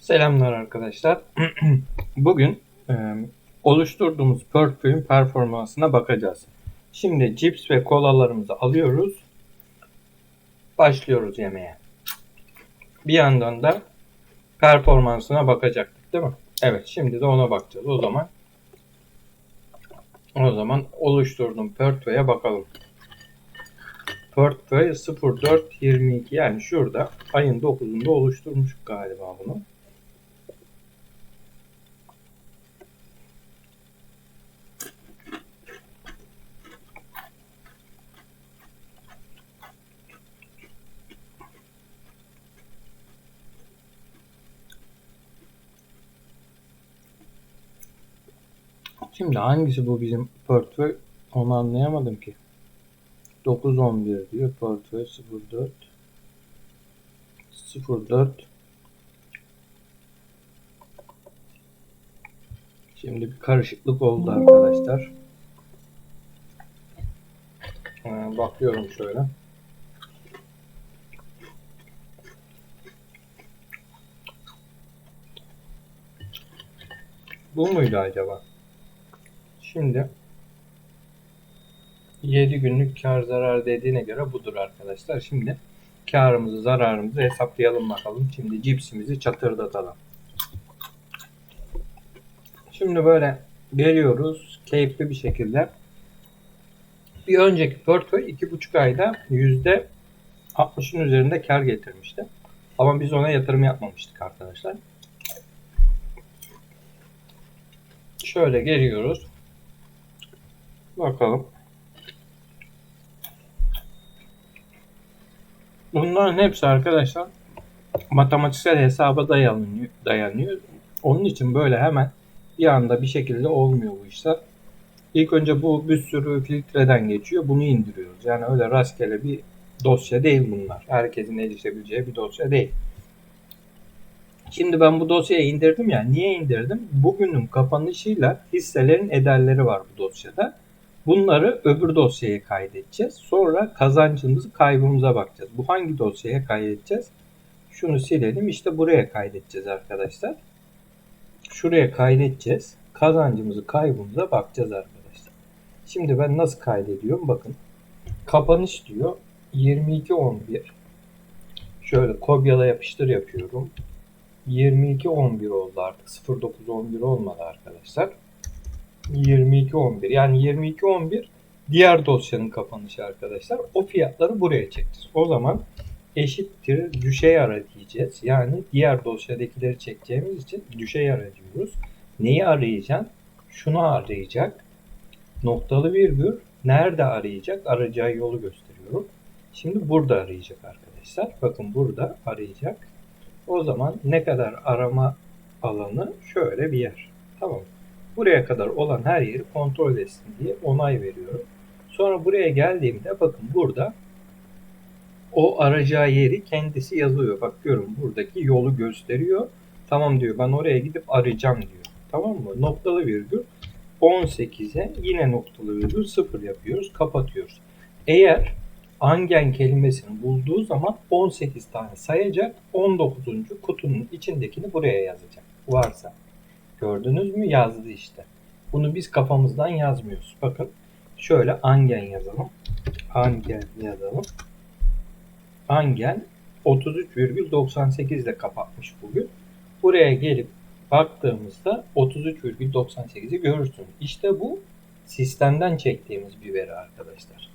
Selamlar arkadaşlar. Bugün e, oluşturduğumuz portföyün performansına bakacağız. Şimdi cips ve kolalarımızı alıyoruz. Başlıyoruz yemeğe. Bir yandan da performansına bakacaktık değil mi? Evet şimdi de ona bakacağız. O zaman o zaman oluşturduğum portföye bakalım. Portföy 0422 yani şurada ayın 9'unda oluşturmuşuk galiba bunu. Şimdi hangisi bu bizim portföy onu anlayamadım ki. 911 diyor portföy 04 04 Şimdi bir karışıklık oldu arkadaşlar. Bakıyorum şöyle. Bu muydu acaba? Şimdi 7 günlük kar zarar dediğine göre budur arkadaşlar. Şimdi karımızı zararımızı hesaplayalım bakalım. Şimdi cipsimizi çatırdatalım. Şimdi böyle geliyoruz keyifli bir şekilde. Bir önceki portföy 2,5 ayda %60'ın üzerinde kar getirmişti. Ama biz ona yatırım yapmamıştık arkadaşlar. Şöyle geliyoruz. Bakalım. Bunların hepsi arkadaşlar matematiksel hesaba dayanıyor. Onun için böyle hemen bir anda bir şekilde olmuyor bu işler. İlk önce bu bir sürü filtreden geçiyor. Bunu indiriyoruz. Yani öyle rastgele bir dosya değil bunlar. Herkesin erişebileceği bir dosya değil. Şimdi ben bu dosyayı indirdim ya. Niye indirdim? Bugünün kapanışıyla hisselerin ederleri var bu dosyada. Bunları öbür dosyaya kaydedeceğiz. Sonra kazancımızı kaybımıza bakacağız. Bu hangi dosyaya kaydedeceğiz? Şunu silelim. İşte buraya kaydedeceğiz arkadaşlar. Şuraya kaydedeceğiz. Kazancımızı kaybımıza bakacağız arkadaşlar. Şimdi ben nasıl kaydediyorum? Bakın. Kapanış diyor. 22.11 Şöyle kopyala yapıştır yapıyorum. 22.11 oldu artık. 09.11 olmadı arkadaşlar. 22.11 yani 22.11 diğer dosyanın kapanışı arkadaşlar. O fiyatları buraya çekeceğiz. O zaman eşittir düşey ara diyeceğiz. Yani diğer dosyadakileri çekeceğimiz için düşey ara diyoruz. Neyi arayacağım? Şunu arayacak. Noktalı virgül nerede arayacak? Arayacağı yolu gösteriyorum. Şimdi burada arayacak arkadaşlar. Bakın burada arayacak. O zaman ne kadar arama alanı şöyle bir yer. Tamam Buraya kadar olan her yeri kontrol etsin diye onay veriyorum. Sonra buraya geldiğimde bakın burada o arayacağı yeri kendisi yazıyor. Bakıyorum buradaki yolu gösteriyor. Tamam diyor ben oraya gidip arayacağım diyor. Tamam mı? Noktalı virgül 18'e yine noktalı virgül 0 yapıyoruz. Kapatıyoruz. Eğer angen kelimesini bulduğu zaman 18 tane sayacak. 19. kutunun içindekini buraya yazacak. Varsa. Gördünüz mü? Yazdı işte. Bunu biz kafamızdan yazmıyoruz. Bakın şöyle angen yazalım. Angen yazalım. Angen 33,98 ile kapatmış bugün. Buraya gelip baktığımızda 33,98'i görürsünüz. İşte bu sistemden çektiğimiz bir veri arkadaşlar.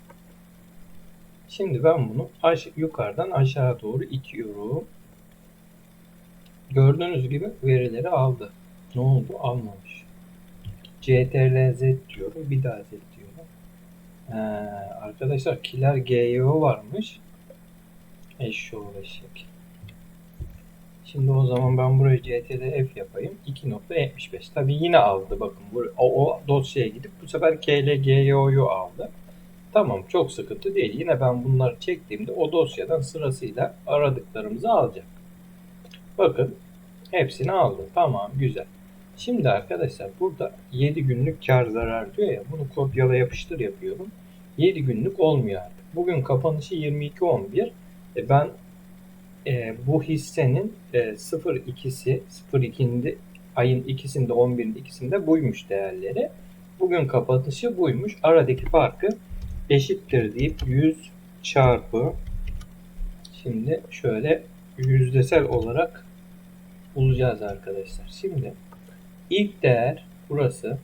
Şimdi ben bunu aş yukarıdan aşağı doğru itiyorum. Gördüğünüz gibi verileri aldı. Ne oldu? Almamış. CTRL Z. Bir daha Z diyorum. Ee, arkadaşlar Kiler GYO varmış. Eşşoğlu eşek. Şimdi o zaman ben buraya CTRL yapayım. 2.75. Tabi yine aldı. Bakın o, o dosyaya gidip bu sefer KLGYO'yu aldı. Tamam çok sıkıntı değil. Yine ben bunları çektiğimde o dosyadan sırasıyla aradıklarımızı alacak. Bakın hepsini aldı. Tamam güzel. Şimdi arkadaşlar burada 7 günlük kar zarar diyor ya bunu kopyala yapıştır yapıyorum. 7 günlük olmuyor artık. Bugün kapanışı 22.11. E ben e, bu hissenin e, 0.2'si 0.2'inde ayın ikisinde 11'in ikisinde buymuş değerleri. Bugün kapatışı buymuş. Aradaki farkı eşittir deyip 100 çarpı şimdi şöyle yüzdesel olarak bulacağız arkadaşlar. Şimdi ilk değer burası.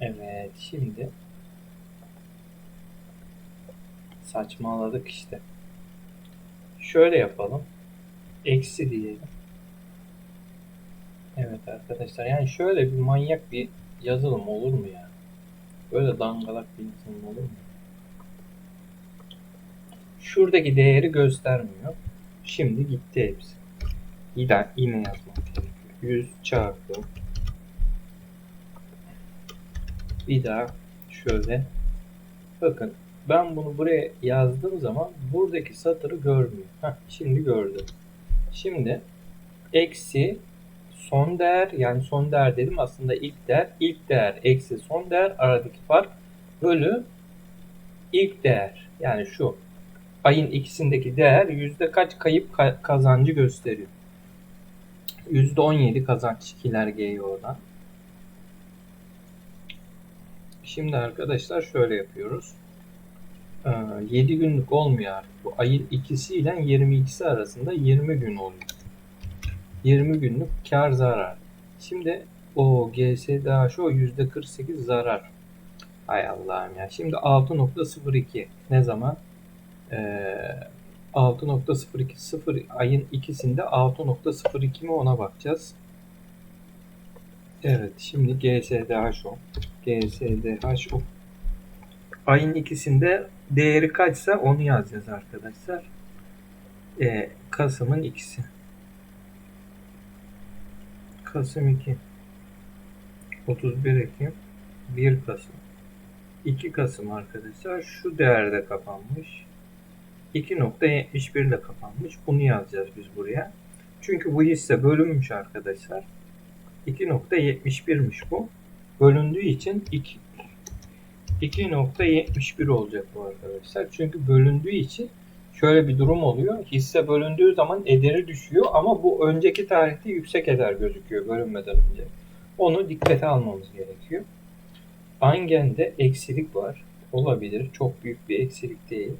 Evet şimdi saçmaladık işte. Şöyle yapalım. Eksi diyelim. Evet arkadaşlar yani şöyle bir manyak bir yazılım olur mu ya? Böyle dangalak bir yazılım olur mu? Şuradaki değeri göstermiyor. Şimdi gitti hepsi. Yine, yine yazmak gerekiyor. 100 çarpı bir daha şöyle bakın ben bunu buraya yazdığım zaman buradaki satırı görmüyor. Heh, şimdi gördüm. Şimdi eksi son değer yani son değer dedim aslında ilk değer ilk değer eksi son değer aradaki fark bölü ilk değer yani şu ayın ikisindeki değer yüzde kaç kayıp ka- kazancı gösteriyor. Yüzde on yedi kazanç kiler GEO'dan. Şimdi arkadaşlar şöyle yapıyoruz. Ee, 7 günlük olmuyor. Bu ayın ikisi ile 22'si arasında 20 gün oluyor. 20 günlük kar zarar. Şimdi o GSDHO %48 zarar. Hay Allah'ım ya. Şimdi 6.02 ne zaman? Ee, 6.02 0 ayın ikisinde 6.02 mi ona bakacağız. Evet şimdi GSDHO GSDHO ayın ikisinde değeri kaçsa onu yazacağız arkadaşlar. Ee, Kasım'ın ikisi. Kasım 2 31 Ekim. 1 Kasım. 2 Kasım arkadaşlar. Şu değerde kapanmış. 2.71 ile kapanmış. Bunu yazacağız biz buraya. Çünkü bu hisse bölünmüş arkadaşlar 2.71'miş bu bölündüğü için 2 2.71 olacak bu arkadaşlar çünkü bölündüğü için şöyle bir durum oluyor. Hisse bölündüğü zaman ederi düşüyor ama bu önceki tarihte yüksek eder gözüküyor bölünmeden önce. Onu dikkate almamız gerekiyor. Angen'de eksilik var. Olabilir. Çok büyük bir eksilik değil.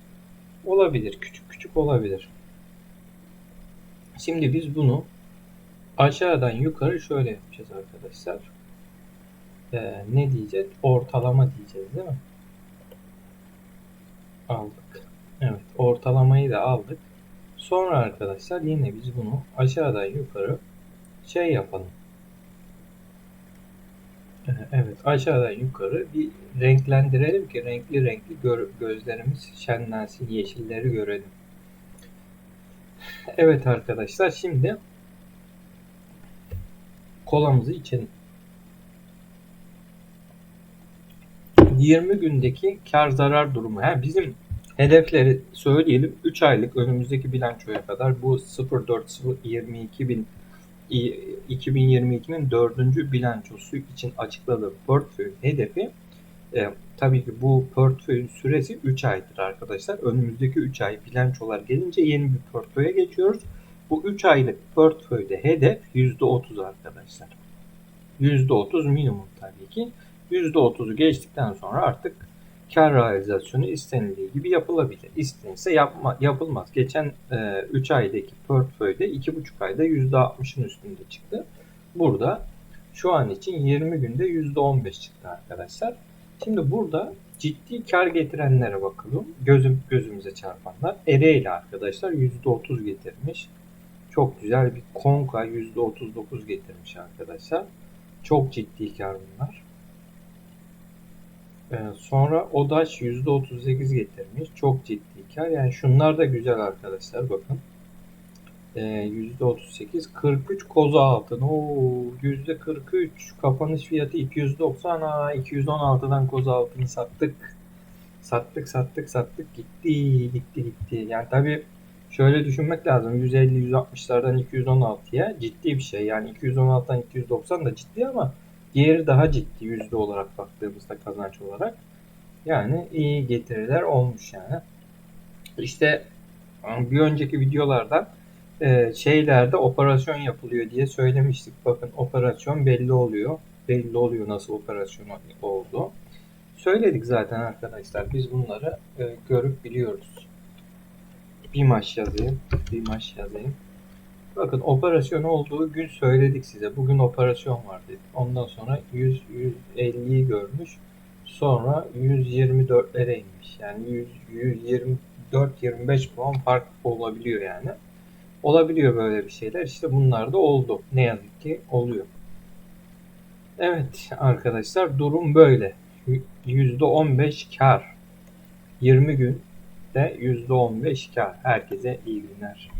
Olabilir. Küçük küçük olabilir. Şimdi biz bunu aşağıdan yukarı şöyle yapacağız arkadaşlar. Ee, ne diyeceğiz? Ortalama diyeceğiz değil mi? Aldık. Evet ortalamayı da aldık. Sonra arkadaşlar yine biz bunu aşağıdan yukarı şey yapalım. Evet aşağıdan yukarı bir renklendirelim ki renkli renkli gö gözlerimiz şenlensin yeşilleri görelim. Evet arkadaşlar şimdi kolamızı içelim. 20 gündeki kar zarar durumu. Ha, bizim hedefleri söyleyelim. 3 aylık önümüzdeki bilançoya kadar bu 04.22 bin 2022'nin dördüncü bilançosu için açıkladığı portföy hedefi e, tabii ki bu portföyün süresi 3 aydır arkadaşlar. Önümüzdeki 3 ay bilançolar gelince yeni bir portföye geçiyoruz. Bu 3 aylık portföyde hedef %30 arkadaşlar. %30 minimum tabii ki. %30'u geçtikten sonra artık kar realizasyonu istenildiği gibi yapılabilir. İstenirse yapma, yapılmaz. Geçen e, 3 aydaki portföyde 2,5 ayda %60'ın üstünde çıktı. Burada şu an için 20 günde %15 çıktı arkadaşlar. Şimdi burada ciddi kar getirenlere bakalım. Gözüm gözümüze çarpanlar. Ereğli arkadaşlar %30 getirmiş. Çok güzel bir Konka %39 getirmiş arkadaşlar. Çok ciddi kar bunlar. Ee, sonra Odaş %38 getirmiş. Çok ciddi kar. Yani şunlar da güzel arkadaşlar bakın. Ee, %38 43 koza altın. Oo, %43 kapanış fiyatı 290. Aa, 216'dan koza altını sattık. Sattık sattık sattık gitti gitti gitti. Yani tabi şöyle düşünmek lazım. 150-160'lardan 216'ya ciddi bir şey. Yani 216'dan 290 da ciddi ama Diğeri daha ciddi yüzde olarak baktığımızda kazanç olarak. Yani iyi getiriler olmuş yani. İşte bir önceki videolardan e, şeylerde operasyon yapılıyor diye söylemiştik. Bakın operasyon belli oluyor. Belli oluyor nasıl operasyon oldu. Söyledik zaten arkadaşlar. Biz bunları e, görüp biliyoruz. Bir maç yazayım. Bir maç yazayım. Bakın operasyon olduğu gün söyledik size. Bugün operasyon var dedik. Ondan sonra 100 150'yi görmüş. Sonra 124'lere inmiş. Yani 100 124 25 puan fark olabiliyor yani. Olabiliyor böyle bir şeyler. İşte bunlar da oldu. Ne yazık ki oluyor. Evet arkadaşlar durum böyle. %15 kar. 20 günde %15 kar. Herkese iyi günler.